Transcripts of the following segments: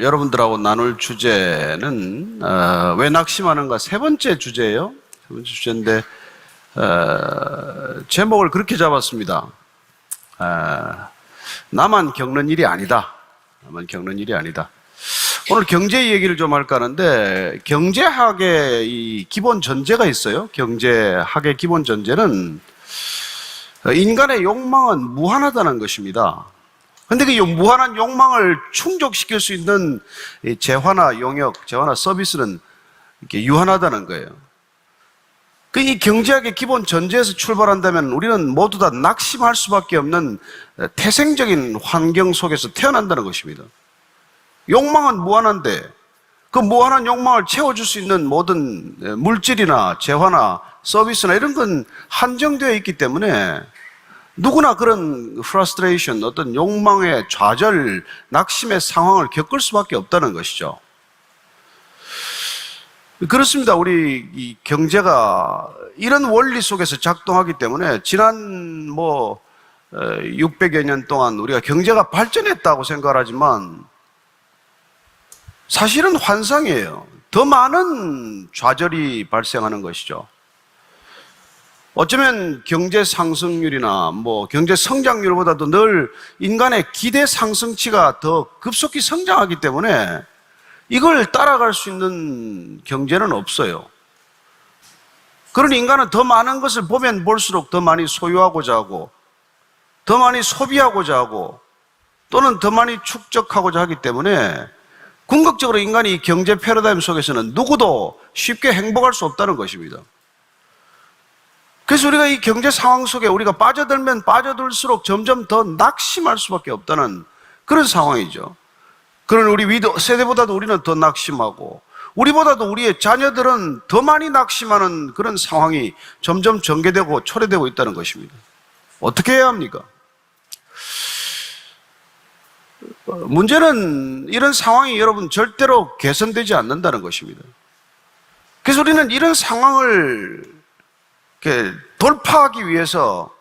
여러분들하고 나눌 주제는 어, 왜 낙심하는가 세 번째 주제예요. 세 번째 주제인데 어, 제목을 그렇게 잡았습니다. 어, 나만 겪는 일이 아니다. 나만 겪는 일이 아니다. 오늘 경제 얘기를 좀 할까 하는데 경제학의 이 기본 전제가 있어요. 경제학의 기본 전제는 어, 인간의 욕망은 무한하다는 것입니다. 근데 그 무한한 욕망을 충족시킬 수 있는 이 재화나 용역, 재화나 서비스는 이렇게 유한하다는 거예요. 그 이 경제학의 기본 전제에서 출발한다면 우리는 모두 다 낙심할 수밖에 없는 태생적인 환경 속에서 태어난다는 것입니다. 욕망은 무한한데 그 무한한 욕망을 채워줄 수 있는 모든 물질이나 재화나 서비스나 이런 건 한정되어 있기 때문에 누구나 그런 프러스트레이션, 어떤 욕망의 좌절, 낙심의 상황을 겪을 수밖에 없다는 것이죠. 그렇습니다. 우리 이 경제가 이런 원리 속에서 작동하기 때문에 지난 뭐 600여 년 동안 우리가 경제가 발전했다고 생각하지만 사실은 환상이에요. 더 많은 좌절이 발생하는 것이죠. 어쩌면 경제 상승률이나 뭐 경제 성장률보다도 늘 인간의 기대 상승치가 더 급속히 성장하기 때문에 이걸 따라갈 수 있는 경제는 없어요. 그런 인간은 더 많은 것을 보면 볼수록 더 많이 소유하고자 하고 더 많이 소비하고자 하고 또는 더 많이 축적하고자 하기 때문에 궁극적으로 인간이 경제 패러다임 속에서는 누구도 쉽게 행복할 수 없다는 것입니다. 그래서 우리가 이 경제 상황 속에 우리가 빠져들면 빠져들수록 점점 더 낙심할 수밖에 없다는 그런 상황이죠. 그런 우리 위도 세대보다도 우리는 더 낙심하고 우리보다도 우리의 자녀들은 더 많이 낙심하는 그런 상황이 점점 전개되고 초래되고 있다는 것입니다. 어떻게 해야 합니까? 문제는 이런 상황이 여러분 절대로 개선되지 않는다는 것입니다. 그래서 우리는 이런 상황을 돌파하기 위해서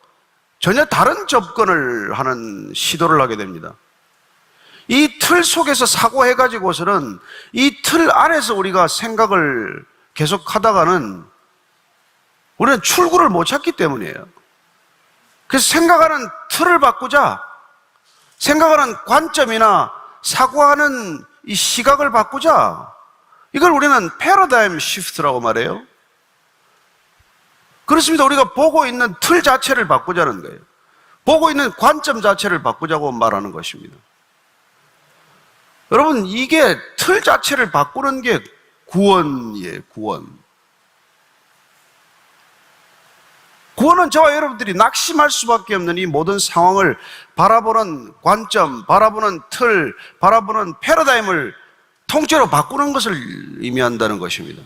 전혀 다른 접근을 하는 시도를 하게 됩니다. 이 틀 속에서 사고해가지고서는 이 틀 안에서 우리가 생각을 계속 하다가는 우리는 출구를 못 찾기 때문이에요. 그래서 생각하는 틀을 바꾸자. 생각하는 관점이나 사고하는 이 시각을 바꾸자. 이걸 우리는 패러다임 시프트라고 말해요. 그렇습니다. 우리가 보고 있는 틀 자체를 바꾸자는 거예요. 보고 있는 관점 자체를 바꾸자고 말하는 것입니다. 여러분, 이게 틀 자체를 바꾸는 게 구원이에요, 구원. 구원은 저와 여러분들이 낙심할 수밖에 없는 이 모든 상황을 바라보는 관점, 바라보는 틀, 바라보는 패러다임을 통째로 바꾸는 것을 의미한다는 것입니다.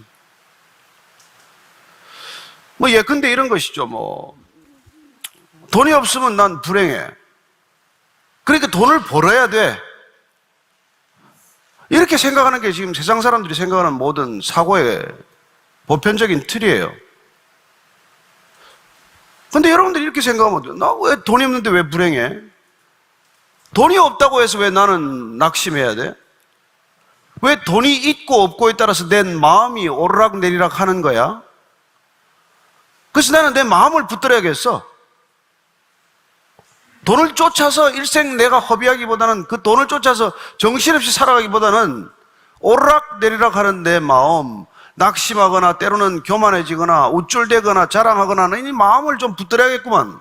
뭐 예컨대 이런 것이죠. 뭐 돈이 없으면 난 불행해. 그러니까 돈을 벌어야 돼. 이렇게 생각하는 게 지금 세상 사람들이 생각하는 모든 사고의 보편적인 틀이에요. 근데 여러분들이 이렇게 생각하면 나 왜 돈이 없는데 왜 불행해? 돈이 없다고 해서 왜 나는 낙심해야 돼? 왜 돈이 있고 없고에 따라서 내 마음이 오르락 내리락 하는 거야? 그래서 나는 내 마음을 붙들어야겠어. 돈을 쫓아서 일생 내가 허비하기보다는 그 돈을 쫓아서 정신없이 살아가기보다는 오르락 내리락 하는 내 마음, 낙심하거나 때로는 교만해지거나 우쭐대거나 자랑하거나 이 마음을 좀 붙들어야겠구만.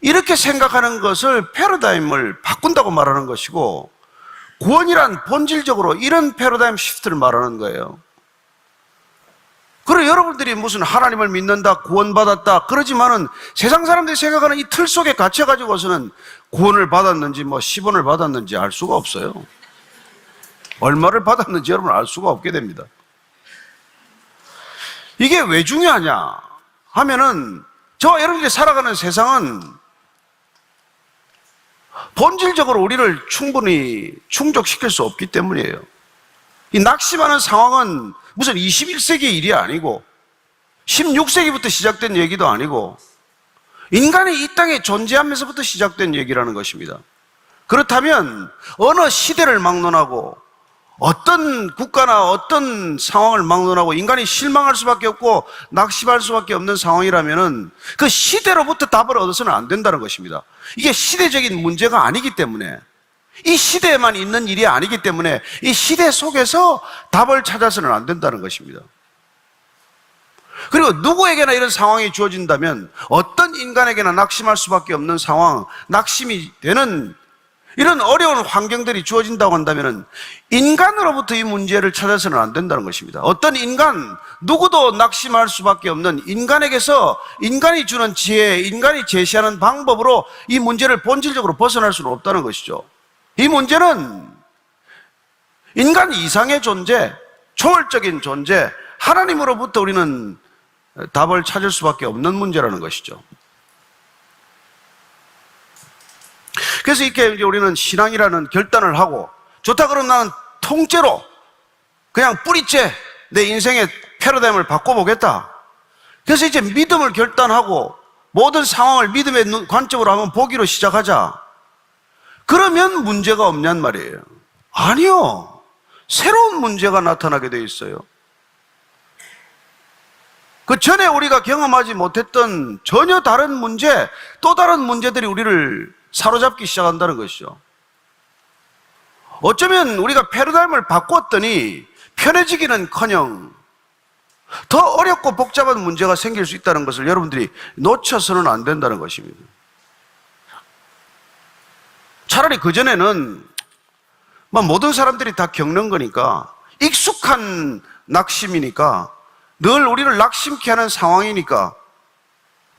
이렇게 생각하는 것을 패러다임을 바꾼다고 말하는 것이고 구원이란 본질적으로 이런 패러다임 시프트를 말하는 거예요. 그리고 여러분들이 무슨 하나님을 믿는다, 구원받았다, 그러지만은 세상 사람들이 생각하는 이 틀 속에 갇혀가지고서는 구원을 받았는지 뭐 10원을 받았는지 알 수가 없어요. 얼마를 받았는지 여러분 알 수가 없게 됩니다. 이게 왜 중요하냐 하면은 저와 여러분들이 살아가는 세상은 본질적으로 우리를 충분히 충족시킬 수 없기 때문이에요. 이 낙심하는 상황은 무슨 21세기 일이 아니고 16세기부터 시작된 얘기도 아니고 인간이 이 땅에 존재하면서부터 시작된 얘기라는 것입니다. 그렇다면 어느 시대를 막론하고 어떤 국가나 어떤 상황을 막론하고 인간이 실망할 수밖에 없고 낙심할 수밖에 없는 상황이라면은 그 시대로부터 답을 얻어서는 안 된다는 것입니다. 이게 시대적인 문제가 아니기 때문에 이 시대에만 있는 일이 아니기 때문에 이 시대 속에서 답을 찾아서는 안 된다는 것입니다. 그리고 누구에게나 이런 상황이 주어진다면 어떤 인간에게나 낙심할 수밖에 없는 상황, 낙심이 되는 이런 어려운 환경들이 주어진다고 한다면 인간으로부터 이 문제를 찾아서는 안 된다는 것입니다. 어떤 인간, 누구도 낙심할 수밖에 없는 인간에게서 인간이 주는 지혜, 인간이 제시하는 방법으로 이 문제를 본질적으로 벗어날 수는 없다는 것이죠. 이 문제는 인간 이상의 존재, 초월적인 존재, 하나님으로부터 우리는 답을 찾을 수밖에 없는 문제라는 것이죠. 그래서 이렇게 이제 우리는 신앙이라는 결단을 하고 좋다 그러면 나는 통째로 그냥 뿌리째 내 인생의 패러다임을 바꿔보겠다. 그래서 이제 믿음을 결단하고 모든 상황을 믿음의 눈- 관점으로 한번 보기로 시작하자. 그러면 문제가 없냔 말이에요. 아니요. 새로운 문제가 나타나게 돼 있어요. 그 전에 우리가 경험하지 못했던 전혀 다른 문제, 또 다른 문제들이 우리를 사로잡기 시작한다는 것이죠. 어쩌면 우리가 패러다임을 바꿨더니 편해지기는 커녕 더 어렵고 복잡한 문제가 생길 수 있다는 것을 여러분들이 놓쳐서는 안 된다는 것입니다. 차라리 그전에는 뭐 모든 사람들이 다 겪는 거니까 익숙한 낙심이니까 늘 우리를 낙심케 하는 상황이니까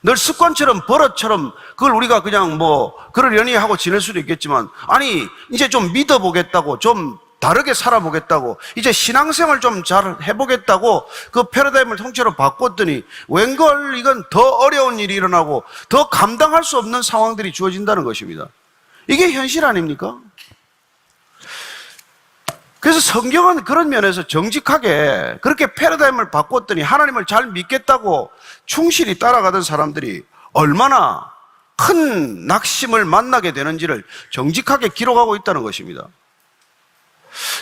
늘 습관처럼 버릇처럼 그걸 우리가 그냥 뭐 그러려니 하고 지낼 수도 있겠지만 아니 이제 좀 믿어보겠다고 좀 다르게 살아보겠다고 이제 신앙생활 좀 잘 해보겠다고 그 패러다임을 통째로 바꿨더니 웬걸 이건 더 어려운 일이 일어나고 더 감당할 수 없는 상황들이 주어진다는 것입니다. 이게 현실 아닙니까? 그래서 성경은 그런 면에서 정직하게 그렇게 패러다임을 바꿨더니 하나님을 잘 믿겠다고 충실히 따라가던 사람들이 얼마나 큰 낙심을 만나게 되는지를 정직하게 기록하고 있다는 것입니다.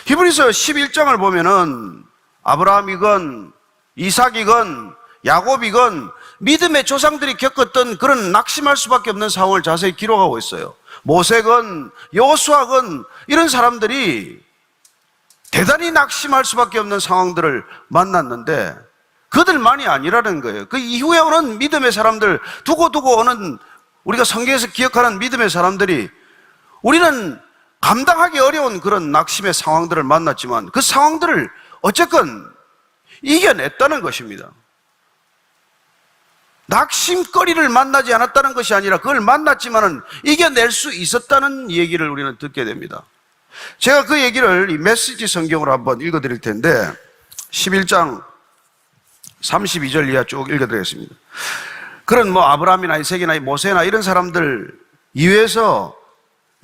히브리서 11장을 보면은 아브라함이건 이삭이건 야곱이건 믿음의 조상들이 겪었던 그런 낙심할 수밖에 없는 상황을 자세히 기록하고 있어요. 모세건 여호수아건 이런 사람들이 대단히 낙심할 수밖에 없는 상황들을 만났는데 그들만이 아니라는 거예요. 그 이후에 오는 믿음의 사람들 두고두고 오는 우리가 성경에서 기억하는 믿음의 사람들이 우리는 감당하기 어려운 그런 낙심의 상황들을 만났지만 그 상황들을 어쨌건 이겨냈다는 것입니다. 낙심거리를 만나지 않았다는 것이 아니라 그걸 만났지만은 이겨낼 수 있었다는 얘기를 우리는 듣게 됩니다. 제가 그 얘기를 이 메시지 성경으로 한번 읽어 드릴 텐데 11장 32절 이하 쭉 읽어 드리겠습니다. 그런 뭐 아브라함이나 이색이나 모세나 이런 사람들 이외에서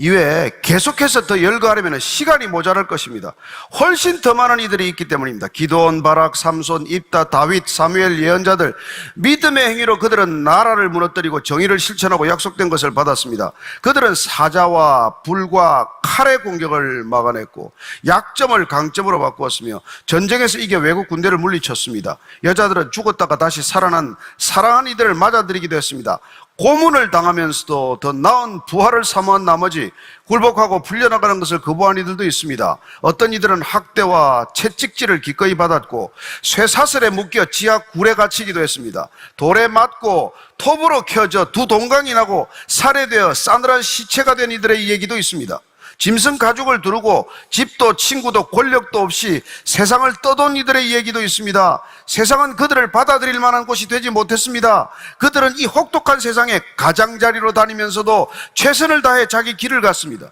이외에 계속해서 더 열거하려면 시간이 모자랄 것입니다. 훨씬 더 많은 이들이 있기 때문입니다. 기도원, 바락, 삼손, 입다, 다윗, 사무엘 예언자들 믿음의 행위로 그들은 나라를 무너뜨리고 정의를 실천하고 약속된 것을 받았습니다. 그들은 사자와 불과 칼의 공격을 막아냈고 약점을 강점으로 바꾸었으며 전쟁에서 이겨 외국 군대를 물리쳤습니다. 여자들은 죽었다가 다시 살아난 사랑한 이들을 맞아들이기도 했습니다. 고문을 당하면서도 더 나은 부활을 사모한 나머지 굴복하고 풀려나가는 것을 거부한 이들도 있습니다. 어떤 이들은 학대와 채찍질을 기꺼이 받았고 쇠사슬에 묶여 지하 굴에 갇히기도 했습니다. 돌에 맞고 톱으로 켜져 두 동강이 나고 살해되어 싸늘한 시체가 된 이들의 얘기도 있습니다. 짐승 가죽을 두르고 집도 친구도 권력도 없이 세상을 떠돈 이들의 얘기도 있습니다. 세상은 그들을 받아들일 만한 곳이 되지 못했습니다. 그들은 이 혹독한 세상에 가장자리로 다니면서도 최선을 다해 자기 길을 갔습니다.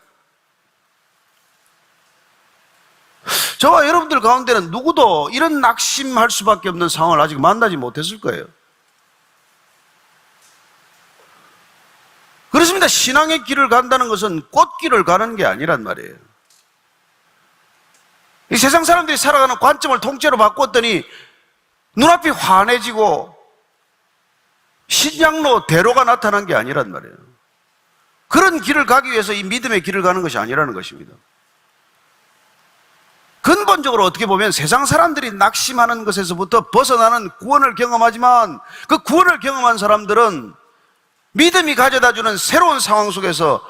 저와 여러분들 가운데는 누구도 이런 낙심할 수밖에 없는 상황을 아직 만나지 못했을 거예요. 그렇습니다. 신앙의 길을 간다는 것은 꽃길을 가는 게 아니란 말이에요. 이 세상 사람들이 살아가는 관점을 통째로 바꿨더니 눈앞이 환해지고 신장로 대로가 나타난 게 아니란 말이에요. 그런 길을 가기 위해서 이 믿음의 길을 가는 것이 아니라는 것입니다. 근본적으로 어떻게 보면 세상 사람들이 낙심하는 것에서부터 벗어나는 구원을 경험하지만 그 구원을 경험한 사람들은 믿음이 가져다 주는 새로운 상황 속에서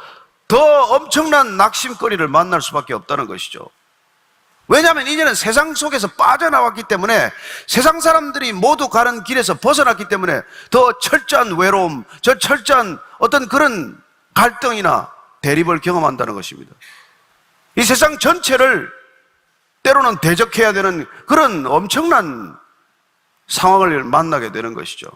더 엄청난 낙심거리를 만날 수밖에 없다는 것이죠. 왜냐하면 이제는 세상 속에서 빠져나왔기 때문에 세상 사람들이 모두 가는 길에서 벗어났기 때문에 더 철저한 외로움, 저 철저한 어떤 그런 갈등이나 대립을 경험한다는 것입니다. 이 세상 전체를 때로는 대적해야 되는 그런 엄청난 상황을 만나게 되는 것이죠.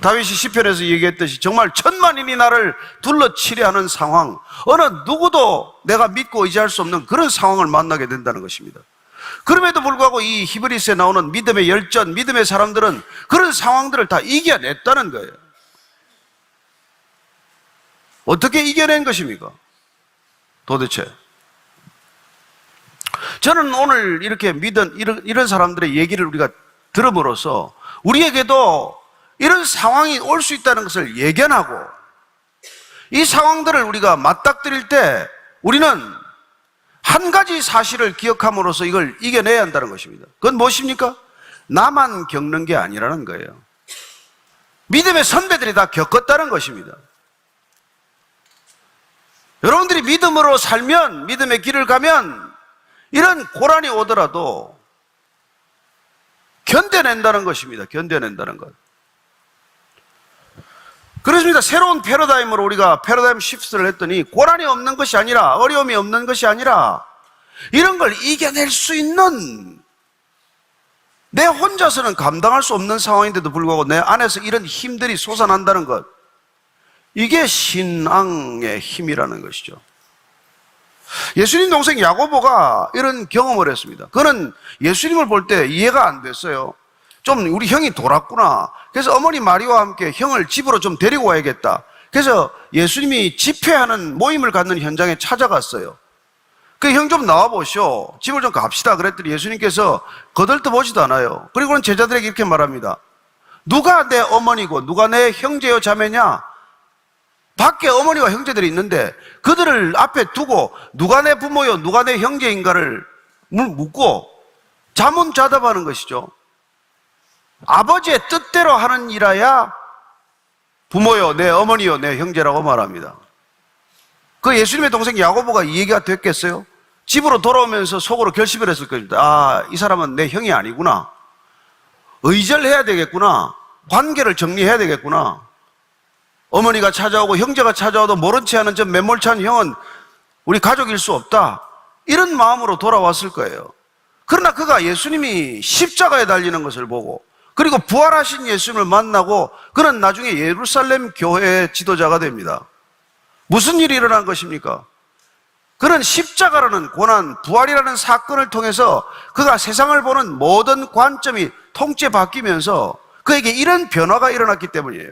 다윗이 시편에서 얘기했듯이 정말 천만인이 나를 둘러치려 하는 상황, 어느 누구도 내가 믿고 의지할 수 없는 그런 상황을 만나게 된다는 것입니다. 그럼에도 불구하고 이 히브리스에 나오는 믿음의 열전, 믿음의 사람들은 그런 상황들을 다 이겨냈다는 거예요. 어떻게 이겨낸 것입니까? 도대체. 저는 오늘 이렇게 믿은 이런, 사람들의 얘기를 우리가 들음으로써 우리에게도 이런 상황이 올 수 있다는 것을 예견하고 이 상황들을 우리가 맞닥뜨릴 때 우리는 한 가지 사실을 기억함으로써 이걸 이겨내야 한다는 것입니다. 그건 무엇입니까? 나만 겪는 게 아니라는 거예요. 믿음의 선배들이 다 겪었다는 것입니다. 여러분들이 믿음으로 살면, 믿음의 길을 가면, 이런 고난이 오더라도 견뎌낸다는 것입니다. 견뎌낸다는 것. 그렇습니다. 새로운 패러다임으로 우리가 패러다임 시프트를 했더니 고난이 없는 것이 아니라 어려움이 없는 것이 아니라 이런 걸 이겨낼 수 있는 내 혼자서는 감당할 수 없는 상황인데도 불구하고 내 안에서 이런 힘들이 솟아난다는 것. 이게 신앙의 힘이라는 것이죠. 예수님 동생 야고보가 이런 경험을 했습니다. 그는 예수님을 볼 때 이해가 안 됐어요. 좀 우리 형이 돌았구나. 그래서 어머니 마리와 함께 형을 집으로 좀 데리고 와야겠다. 그래서 예수님이 집회하는 모임을 갖는 현장에 찾아갔어요. 그 형 좀 나와 보시오. 집을 좀 갑시다. 그랬더니 예수님께서 거들떠 보지도 않아요. 그리고는 제자들에게 이렇게 말합니다. 누가 내 어머니고 누가 내 형제요 자매냐? 밖에 어머니와 형제들이 있는데 그들을 앞에 두고 누가 내 부모요, 누가 내 형제인가를 묻고 자문자답하는 것이죠. 아버지의 뜻대로 하는 일이야 부모요, 내 어머니요, 내 형제라고 말합니다. 그 예수님의 동생 야고보가 이 얘기가 됐겠어요? 집으로 돌아오면서 속으로 결심을 했을 겁니다. 아, 이 사람은 내 형이 아니구나. 의절해야 되겠구나. 관계를 정리해야 되겠구나. 어머니가 찾아오고 형제가 찾아와도 모른 채 하는 저 매몰찬 형은 우리 가족일 수 없다. 이런 마음으로 돌아왔을 거예요. 그러나 그가 예수님이 십자가에 달리는 것을 보고 그리고 부활하신 예수님을 만나고 그는 나중에 예루살렘 교회의 지도자가 됩니다. 무슨 일이 일어난 것입니까? 그는 십자가라는 고난, 부활이라는 사건을 통해서 그가 세상을 보는 모든 관점이 통째 바뀌면서 그에게 이런 변화가 일어났기 때문이에요.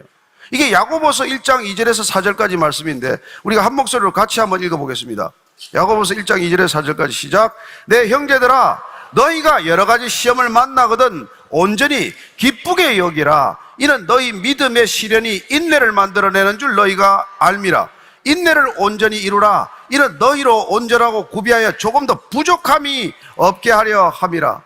이게 야고보서 1장 2절에서 4절까지 말씀인데 우리가 한 목소리로 같이 한번 읽어보겠습니다. 야고보서 1장 2절에서 4절까지 시작. 내 형제들아 너희가 여러 가지 시험을 만나거든 온전히 기쁘게 여기라. 이는 너희 믿음의 시련이 인내를 만들어내는 줄 너희가 알미라. 인내를 온전히 이루라. 이는 너희로 온전하고 구비하여 조금 더 부족함이 없게 하려 함이라.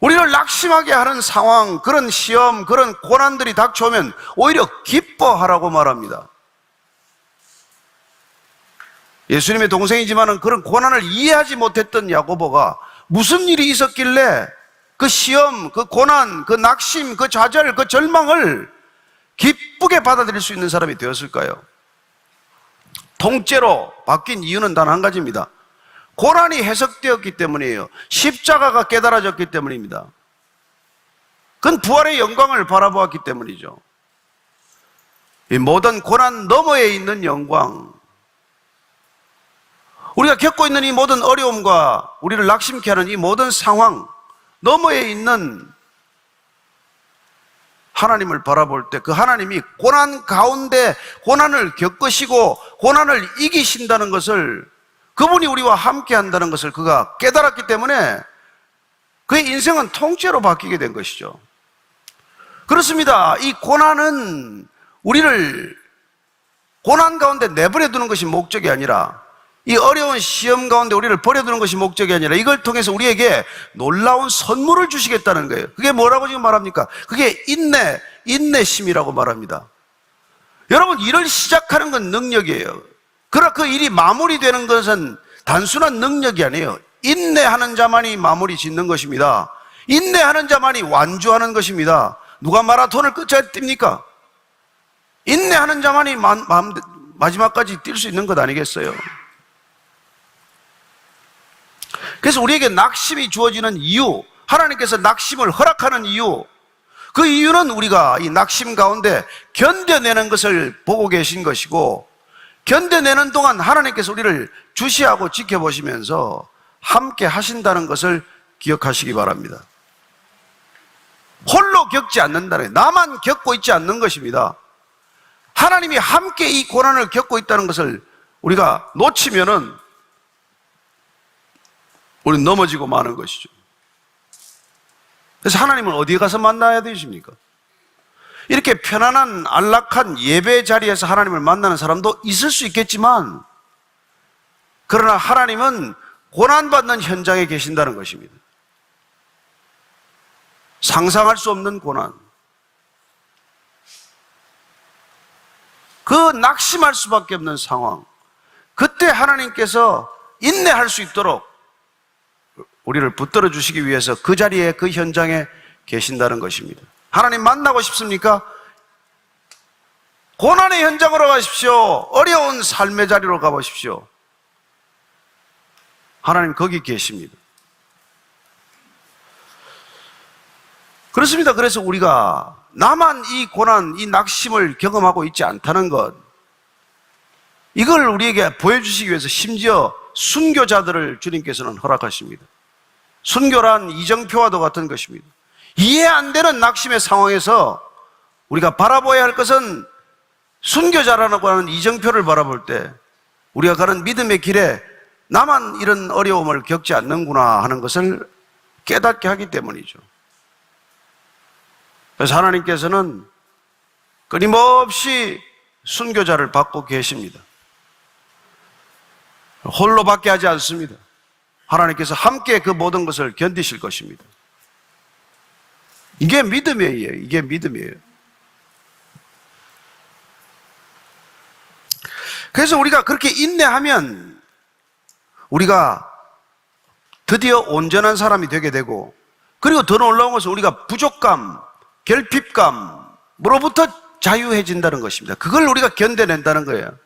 우리를 낙심하게 하는 상황, 그런 시험, 그런 고난들이 닥쳐오면 오히려 기뻐하라고 말합니다. 예수님의 동생이지만은 그런 고난을 이해하지 못했던 야고보가 무슨 일이 있었길래 그 시험, 그 고난, 그 낙심, 그 좌절, 그 절망을 기쁘게 받아들일 수 있는 사람이 되었을까요? 통째로 바뀐 이유는 단 한 가지입니다. 고난이 해석되었기 때문이에요. 십자가가 깨달아졌기 때문입니다. 그건 부활의 영광을 바라보았기 때문이죠. 이 모든 고난 너머에 있는 영광, 우리가 겪고 있는 이 모든 어려움과 우리를 낙심케 하는 이 모든 상황 너머에 있는 하나님을 바라볼 때 그 하나님이 고난 가운데 고난을 겪으시고 고난을 이기신다는 것을 그분이 우리와 함께 한다는 것을 그가 깨달았기 때문에 그의 인생은 통째로 바뀌게 된 것이죠. 그렇습니다. 이 고난은 우리를 고난 가운데 내버려 두는 것이 목적이 아니라 이 어려운 시험 가운데 우리를 버려두는 것이 목적이 아니라 이걸 통해서 우리에게 놀라운 선물을 주시겠다는 거예요. 그게 뭐라고 지금 말합니까? 그게 인내, 인내심이라고 말합니다. 여러분, 일을 시작하는 건 능력이에요. 그러나 그 일이 마무리되는 것은 단순한 능력이 아니에요. 인내하는 자만이 마무리 짓는 것입니다. 인내하는 자만이 완주하는 것입니다. 누가 마라톤을 끝에 뜁니까? 인내하는 자만이 마, 마, 마지막까지 뛸 수 있는 것 아니겠어요? 그래서 우리에게 낙심이 주어지는 이유, 하나님께서 낙심을 허락하는 이유, 그 이유는 우리가 이 낙심 가운데 견뎌내는 것을 보고 계신 것이고, 견뎌내는 동안 하나님께서 우리를 주시하고 지켜보시면서 함께 하신다는 것을 기억하시기 바랍니다. 홀로 겪지 않는다는, 나만 겪고 있지 않는 것입니다. 하나님이 함께 이 고난을 겪고 있다는 것을 우리가 놓치면은 우리 넘어지고 마는 것이죠. 그래서 하나님은 어디에 가서 만나야 되십니까? 이렇게 편안한 안락한 예배 자리에서 하나님을 만나는 사람도 있을 수 있겠지만 그러나 하나님은 고난받는 현장에 계신다는 것입니다. 상상할 수 없는 고난. 그 낙심할 수밖에 없는 상황. 그때 하나님께서 인내할 수 있도록 우리를 붙들어 주시기 위해서 그 자리에 그 현장에 계신다는 것입니다. 하나님 만나고 싶습니까? 고난의 현장으로 가십시오. 어려운 삶의 자리로 가보십시오. 하나님 거기 계십니다. 그렇습니다. 그래서 우리가 나만 이 고난, 이 낙심을 경험하고 있지 않다는 것, 이걸 우리에게 보여주시기 위해서 심지어 순교자들을 주님께서는 허락하십니다. 순교란 이정표와도 같은 것입니다. 이해 안 되는 낙심의 상황에서 우리가 바라봐야 할 것은 순교자라고 하는 이정표를 바라볼 때 우리가 가는 믿음의 길에 나만 이런 어려움을 겪지 않는구나 하는 것을 깨닫게 하기 때문이죠. 그래서 하나님께서는 끊임없이 순교자를 받고 계십니다. 홀로 받게 하지 않습니다. 하나님께서 함께 그 모든 것을 견디실 것입니다. 이게 믿음이에요. 이게 믿음이에요. 그래서 우리가 그렇게 인내하면 우리가 드디어 온전한 사람이 되게 되고 그리고 더 놀라운 것은 우리가 부족감, 결핍감으로부터 자유해진다는 것입니다. 그걸 우리가 견뎌낸다는 거예요.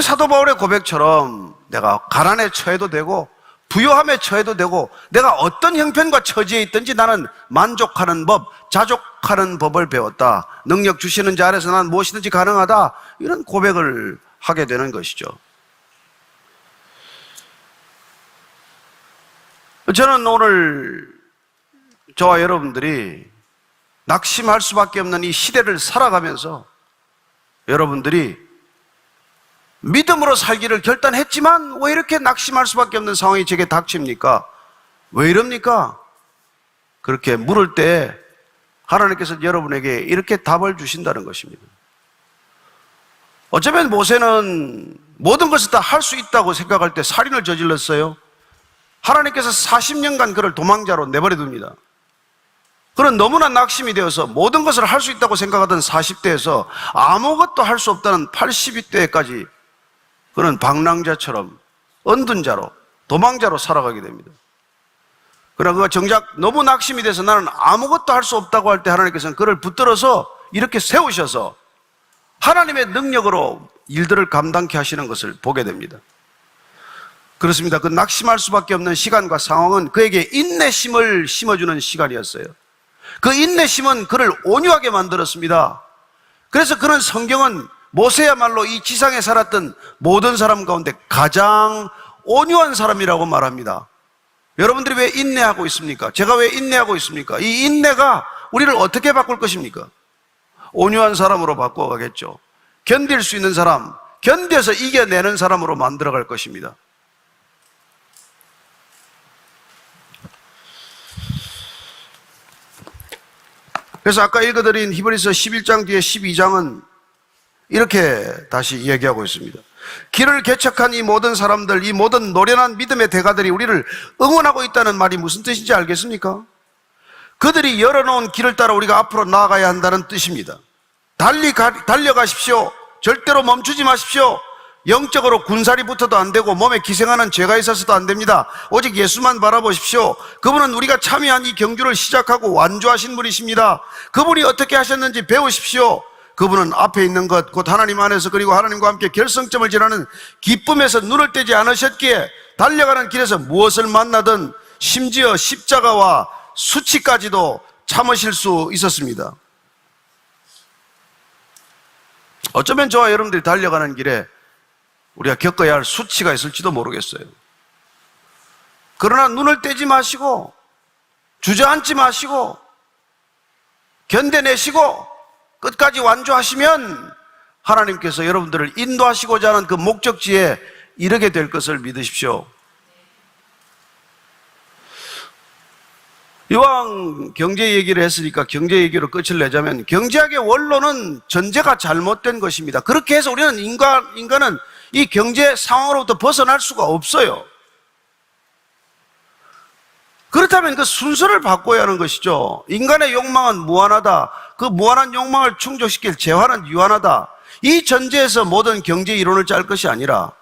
사도 바울의 고백처럼 내가 가난에 처해도 되고 부요함에 처해도 되고 내가 어떤 형편과 처지에 있든지 나는 만족하는 법, 자족하는 법을 배웠다. 능력 주시는 자 아래서 난 무엇이든지 가능하다. 이런 고백을 하게 되는 것이죠. 저는 오늘 저와 여러분들이 낙심할 수밖에 없는 이 시대를 살아가면서 여러분들이 믿음으로 살기를 결단했지만 왜 이렇게 낙심할 수밖에 없는 상황이 제게 닥칩니까? 왜 이럽니까? 그렇게 물을 때 하나님께서 여러분에게 이렇게 답을 주신다는 것입니다. 어쩌면 모세는 모든 것을 다 할 수 있다고 생각할 때 살인을 저질렀어요. 하나님께서 40년간 그를 도망자로 내버려 둡니다. 그는 너무나 낙심이 되어서 모든 것을 할 수 있다고 생각하던 40대에서 아무것도 할 수 없다는 82대까지 그는 방랑자처럼 언둔 자로 도망자로 살아가게 됩니다. 그러나 그가 정작 너무 낙심이 돼서 나는 아무것도 할 수 없다고 할 때 하나님께서는 그를 붙들어서 이렇게 세우셔서 하나님의 능력으로 일들을 감당케 하시는 것을 보게 됩니다. 그렇습니다. 그 낙심할 수밖에 없는 시간과 상황은 그에게 인내심을 심어주는 시간이었어요. 그 인내심은 그를 온유하게 만들었습니다. 그래서 그는 성경은 모세야말로 이 지상에 살았던 모든 사람 가운데 가장 온유한 사람이라고 말합니다. 여러분들이 왜 인내하고 있습니까? 제가 왜 인내하고 있습니까? 이 인내가 우리를 어떻게 바꿀 것입니까? 온유한 사람으로 바꿔가겠죠. 견딜 수 있는 사람, 견뎌서 이겨내는 사람으로 만들어갈 것입니다. 그래서 아까 읽어드린 히브리서 11장 뒤에 12장은 이렇게 다시 이야기하고 있습니다. 길을 개척한 이 모든 사람들, 이 모든 노련한 믿음의 대가들이 우리를 응원하고 있다는 말이 무슨 뜻인지 알겠습니까? 그들이 열어놓은 길을 따라 우리가 앞으로 나아가야 한다는 뜻입니다. 달리 가, 달려가십시오. 절대로 멈추지 마십시오. 영적으로 군살이 붙어도 안 되고 몸에 기생하는 죄가 있어서도 안 됩니다. 오직 예수만 바라보십시오. 그분은 우리가 참여한 이 경주를 시작하고 완주하신 분이십니다. 그분이 어떻게 하셨는지 배우십시오. 그분은 앞에 있는 것, 곧 하나님 안에서 그리고 하나님과 함께 결성점을 지나는 기쁨에서 눈을 떼지 않으셨기에 달려가는 길에서 무엇을 만나든 심지어 십자가와 수치까지도 참으실 수 있었습니다. 어쩌면 저와 여러분들이 달려가는 길에 우리가 겪어야 할 수치가 있을지도 모르겠어요. 그러나 눈을 떼지 마시고 주저앉지 마시고 견뎌내시고 끝까지 완주하시면 하나님께서 여러분들을 인도하시고자 하는 그 목적지에 이르게 될 것을 믿으십시오. 이왕 경제 얘기를 했으니까 경제 얘기로 끝을 내자면 경제학의 원론은 전제가 잘못된 것입니다. 그렇게 해서 우리는 인간, 인간은 이 경제 상황으로부터 벗어날 수가 없어요. 그렇다면 그 순서를 바꿔야 하는 것이죠. 인간의 욕망은 무한하다. 그 무한한 욕망을 충족시킬 재화는 유한하다. 이 전제에서 모든 경제 이론을 짤 것이 아니라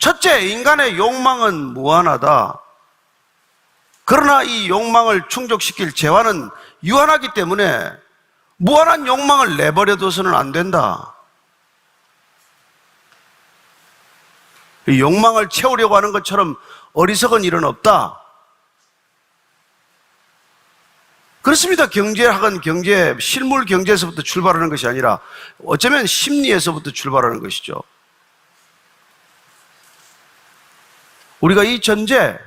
첫째, 인간의 욕망은 무한하다. 그러나 이 욕망을 충족시킬 재화는 유한하기 때문에 무한한 욕망을 내버려 둬서는 안 된다. 이 욕망을 채우려고 하는 것처럼 어리석은 일은 없다. 그렇습니다. 경제학은 경제, 실물 경제에서부터 출발하는 것이 아니라 어쩌면 심리에서부터 출발하는 것이죠. 우리가 이 전제,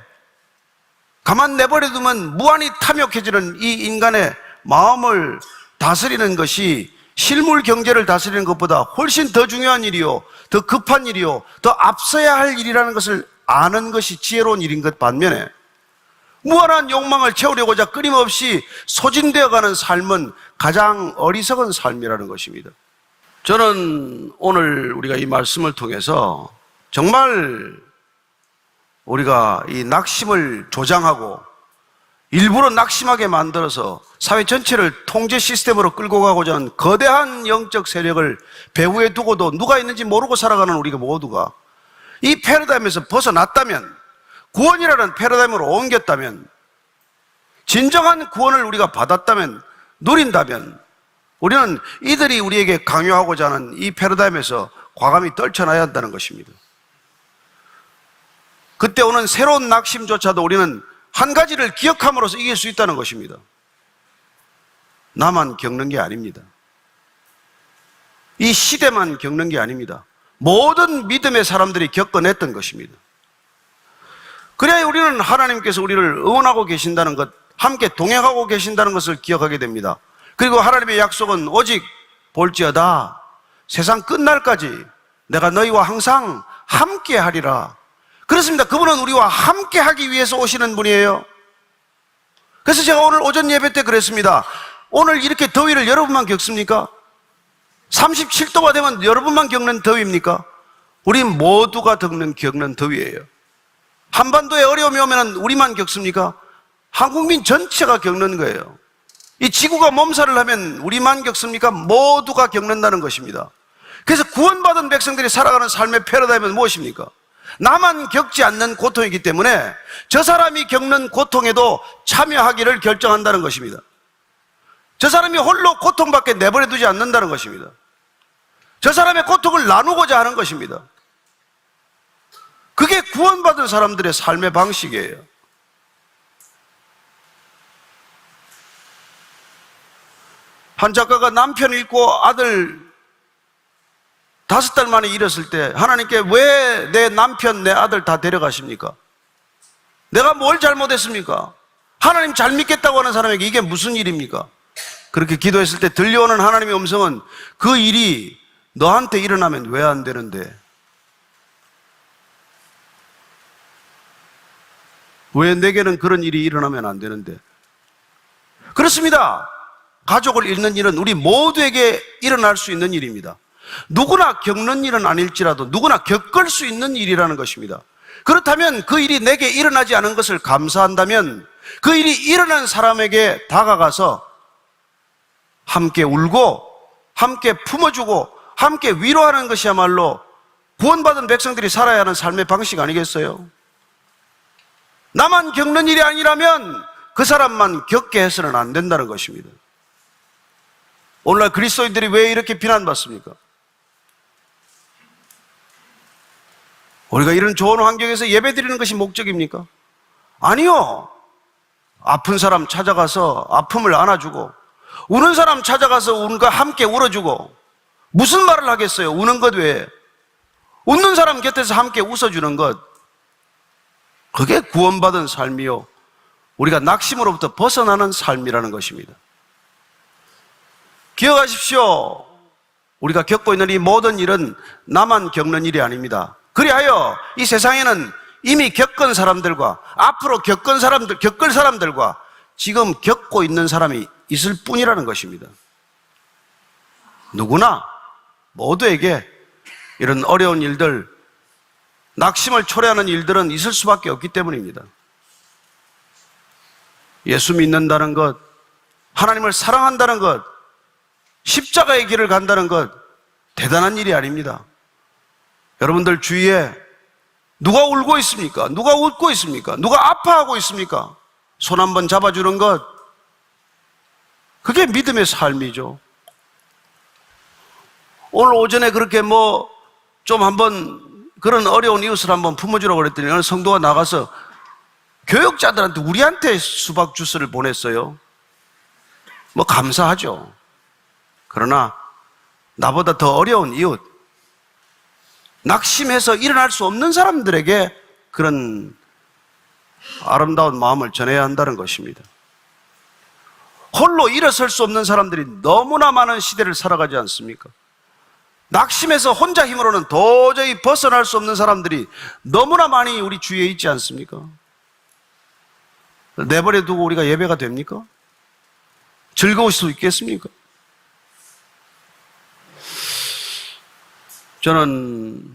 가만 내버려두면 무한히 탐욕해지는 이 인간의 마음을 다스리는 것이 실물 경제를 다스리는 것보다 훨씬 더 중요한 일이요, 더 급한 일이요, 더 앞서야 할 일이라는 것을 아는 것이 지혜로운 일인 것 반면에 무한한 욕망을 채우려고자 끊임없이 소진되어 가는 삶은 가장 어리석은 삶이라는 것입니다. 저는 오늘 우리가 이 말씀을 통해서 정말 우리가 이 낙심을 조장하고 일부러 낙심하게 만들어서 사회 전체를 통제 시스템으로 끌고 가고자 하는 거대한 영적 세력을 배후에 두고도 누가 있는지 모르고 살아가는 우리가 모두가 이 패러다임에서 벗어났다면 구원이라는 패러다임으로 옮겼다면 진정한 구원을 우리가 받았다면 누린다면 우리는 이들이 우리에게 강요하고자 하는 이 패러다임에서 과감히 떨쳐나야 한다는 것입니다. 그때 오는 새로운 낙심조차도 우리는 한 가지를 기억함으로써 이길 수 있다는 것입니다. 나만 겪는 게 아닙니다. 이 시대만 겪는 게 아닙니다. 모든 믿음의 사람들이 겪어냈던 것입니다. 그래야 우리는 하나님께서 우리를 응원하고 계신다는 것, 함께 동행하고 계신다는 것을 기억하게 됩니다. 그리고 하나님의 약속은 오직 볼지어다 세상 끝날까지 내가 너희와 항상 함께 하리라. 그렇습니다. 그분은 우리와 함께 하기 위해서 오시는 분이에요. 그래서 제가 오늘 오전 예배 때 그랬습니다. 오늘 이렇게 더위를 여러분만 겪습니까? 37도가 되면 여러분만 겪는 더위입니까? 우리 모두가 겪는, 겪는 더위예요. 한반도에 어려움이 오면 우리만 겪습니까? 한국민 전체가 겪는 거예요. 이 지구가 몸살을 하면 우리만 겪습니까? 모두가 겪는다는 것입니다. 그래서 구원받은 백성들이 살아가는 삶의 패러다임은 무엇입니까? 나만 겪지 않는 고통이기 때문에 저 사람이 겪는 고통에도 참여하기를 결정한다는 것입니다. 저 사람이 홀로 고통밖에 내버려 두지 않는다는 것입니다. 저 사람의 고통을 나누고자 하는 것입니다. 그게 구원받은 사람들의 삶의 방식이에요. 한 작가가 남편 잃고 아들 다섯 달 만에 잃었을 때 하나님께 왜 내 남편, 내 아들 다 데려가십니까? 내가 뭘 잘못했습니까? 하나님 잘 믿겠다고 하는 사람에게 이게 무슨 일입니까? 그렇게 기도했을 때 들려오는 하나님의 음성은 그 일이 너한테 일어나면 왜 안 되는데? 왜 내게는 그런 일이 일어나면 안 되는데? 그렇습니다. 가족을 잃는 일은 우리 모두에게 일어날 수 있는 일입니다. 누구나 겪는 일은 아닐지라도 누구나 겪을 수 있는 일이라는 것입니다. 그렇다면 그 일이 내게 일어나지 않은 것을 감사한다면 그 일이 일어난 사람에게 다가가서 함께 울고 함께 품어주고 함께 위로하는 것이야말로 구원받은 백성들이 살아야 하는 삶의 방식 아니겠어요? 나만 겪는 일이 아니라면 그 사람만 겪게 해서는 안 된다는 것입니다. 오늘날 그리스도인들이 왜 이렇게 비난받습니까? 우리가 이런 좋은 환경에서 예배 드리는 것이 목적입니까? 아니요. 아픈 사람 찾아가서 아픔을 안아주고, 우는 사람 찾아가서 운과 함께 울어주고, 무슨 말을 하겠어요? 우는 것 외에. 웃는 사람 곁에서 함께 웃어주는 것. 그게 구원받은 삶이요. 우리가 낙심으로부터 벗어나는 삶이라는 것입니다. 기억하십시오. 우리가 겪고 있는 이 모든 일은 나만 겪는 일이 아닙니다. 그리하여 이 세상에는 이미 겪은 사람들과 앞으로 겪은 사람들, 겪을 사람들과 지금 겪고 있는 사람이 있을 뿐이라는 것입니다. 누구나 모두에게 이런 어려운 일들, 낙심을 초래하는 일들은 있을 수밖에 없기 때문입니다. 예수 믿는다는 것, 하나님을 사랑한다는 것, 십자가의 길을 간다는 것, 대단한 일이 아닙니다. 여러분들 주위에 누가 울고 있습니까? 누가 웃고 있습니까? 누가 아파하고 있습니까? 손 한번 잡아주는 것, 그게 믿음의 삶이죠. 오늘 오전에 그렇게 뭐 좀 한번 그런 어려운 이웃을 한번 품어주라고 그랬더니 어느 성도가 나가서 교육자들한테 우리한테 수박 주스를 보냈어요. 뭐 감사하죠. 그러나 나보다 더 어려운 이웃, 낙심해서 일어날 수 없는 사람들에게 그런 아름다운 마음을 전해야 한다는 것입니다. 홀로 일어설 수 없는 사람들이 너무나 많은 시대를 살아가지 않습니까? 낙심해서 혼자 힘으로는 도저히 벗어날 수 없는 사람들이 너무나 많이 우리 주위에 있지 않습니까? 내버려 두고 우리가 예배가 됩니까? 즐거울 수 있겠습니까? 저는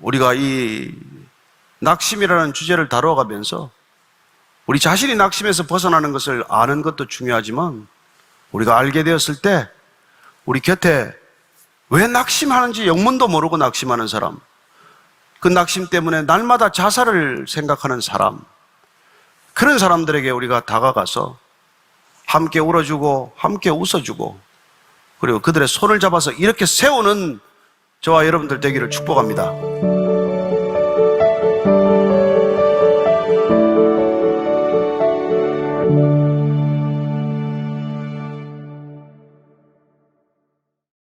우리가 이 낙심이라는 주제를 다뤄가면서 우리 자신이 낙심에서 벗어나는 것을 아는 것도 중요하지만 우리가 알게 되었을 때 우리 곁에 왜 낙심하는지 영문도 모르고 낙심하는 사람, 그 낙심 때문에 날마다 자살을 생각하는 사람, 그런 사람들에게 우리가 다가가서 함께 울어주고 함께 웃어주고 그리고 그들의 손을 잡아서 이렇게 세우는 저와 여러분들 되기를 축복합니다.